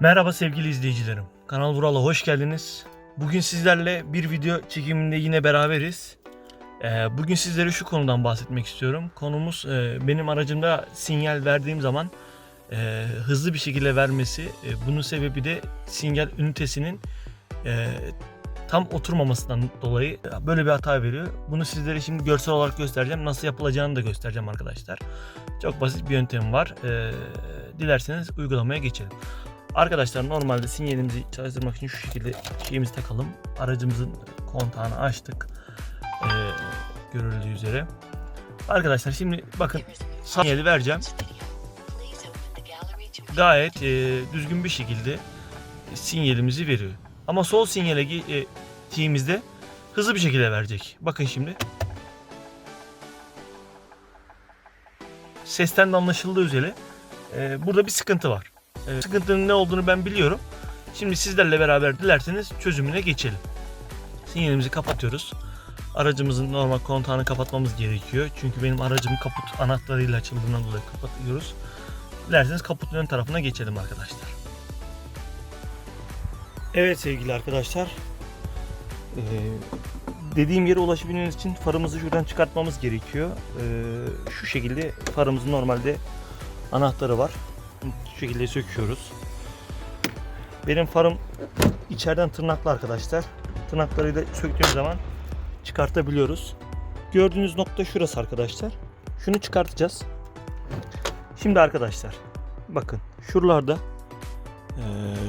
Merhaba sevgili izleyicilerim. Kanal Vural'a hoş geldiniz. Bugün sizlerle bir video çekiminde yine beraberiz. Ee, bugün sizlere şu konudan bahsetmek istiyorum. Konumuz e, benim aracımda sinyal verdiğim zaman e, hızlı bir şekilde vermesi. E, bunun sebebi de sinyal ünitesinin tam oturmamasından dolayı böyle bir hata veriyor. Bunu sizlere şimdi görsel olarak göstereceğim. Nasıl yapılacağını da göstereceğim arkadaşlar. Çok basit bir yöntem var. Dilerseniz uygulamaya geçelim. Arkadaşlar normalde sinyalimizi çalıştırmak için şu şekilde şeyimizi takalım. Aracımızın kontağını açtık. Ee, görüldüğü üzere. Arkadaşlar şimdi bakın sinyali vereceğim. Gayet e, düzgün bir şekilde sinyalimizi veriyor. Ama sol sinyale e, gittiğimizde hızlı bir şekilde verecek. Bakın şimdi. Sesten de anlaşıldığı üzere e, burada bir sıkıntı var. Ee, sıkıntının ne olduğunu ben biliyorum. Şimdi sizlerle beraber dilerseniz çözümüne geçelim. Sinyalimizi kapatıyoruz. Aracımızın normal kontağını kapatmamız gerekiyor. Çünkü benim aracım kaput anahtarıyla açıldığından dolayı kapatıyoruz. Dilerseniz kaputun ön tarafına geçelim arkadaşlar. Evet sevgili arkadaşlar. Ee, dediğim yere ulaşabilmemiz için farımızı şuradan çıkartmamız gerekiyor. Ee, şu şekilde farımızın normalde anahtarı var şekilde söküyoruz. Benim farım içeriden tırnaklı arkadaşlar. Tırnaklarıyla söktüğüm zaman çıkartabiliyoruz. Gördüğünüz nokta şurası arkadaşlar. Şunu çıkartacağız. Şimdi arkadaşlar bakın şuralarda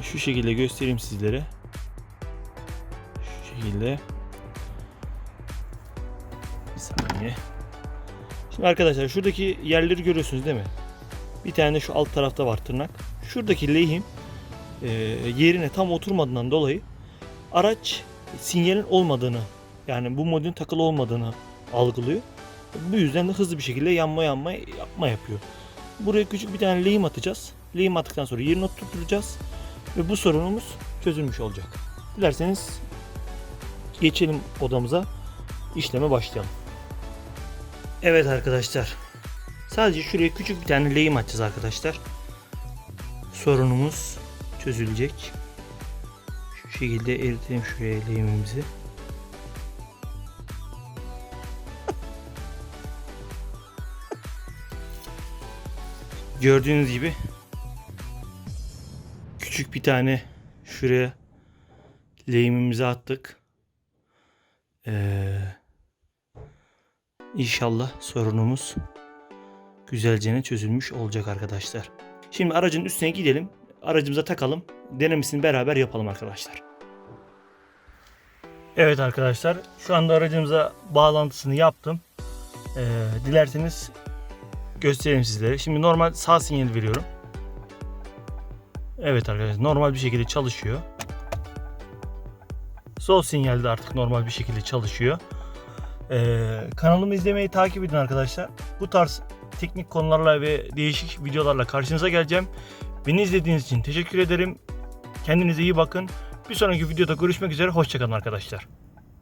şu şekilde göstereyim sizlere. Şu şekilde bir saniye. Şimdi arkadaşlar şuradaki yerleri görüyorsunuz değil mi? Bir tane de şu alt tarafta var tırnak. Şuradaki lehim e, yerine tam oturmadığından dolayı araç sinyalin olmadığını yani bu modülün takılı olmadığını algılıyor. Bu yüzden de hızlı bir şekilde yanma yanma yapma yapıyor. Buraya küçük bir tane lehim atacağız. Lehim attıktan sonra yerine oturtacağız. Ve bu sorunumuz çözülmüş olacak. Dilerseniz geçelim odamıza. işleme başlayalım. Evet arkadaşlar. Sadece şuraya küçük bir tane lehim atacağız arkadaşlar. Sorunumuz çözülecek. Şu şekilde eritelim şuraya lehimimizi. Gördüğünüz gibi küçük bir tane şuraya lehimimizi attık. Ee, inşallah sorunumuz güzelce çözülmüş olacak arkadaşlar. Şimdi aracın üstüne gidelim. Aracımıza takalım. Denemesini beraber yapalım arkadaşlar. Evet arkadaşlar. Şu anda aracımıza bağlantısını yaptım. Ee, dilerseniz göstereyim sizlere. Şimdi normal sağ sinyal veriyorum. Evet arkadaşlar normal bir şekilde çalışıyor. Sol sinyal de artık normal bir şekilde çalışıyor. Ee, kanalımı izlemeyi takip edin arkadaşlar. Bu tarz teknik konularla ve değişik videolarla karşınıza geleceğim. Beni izlediğiniz için teşekkür ederim. Kendinize iyi bakın. Bir sonraki videoda görüşmek üzere. Hoşçakalın arkadaşlar.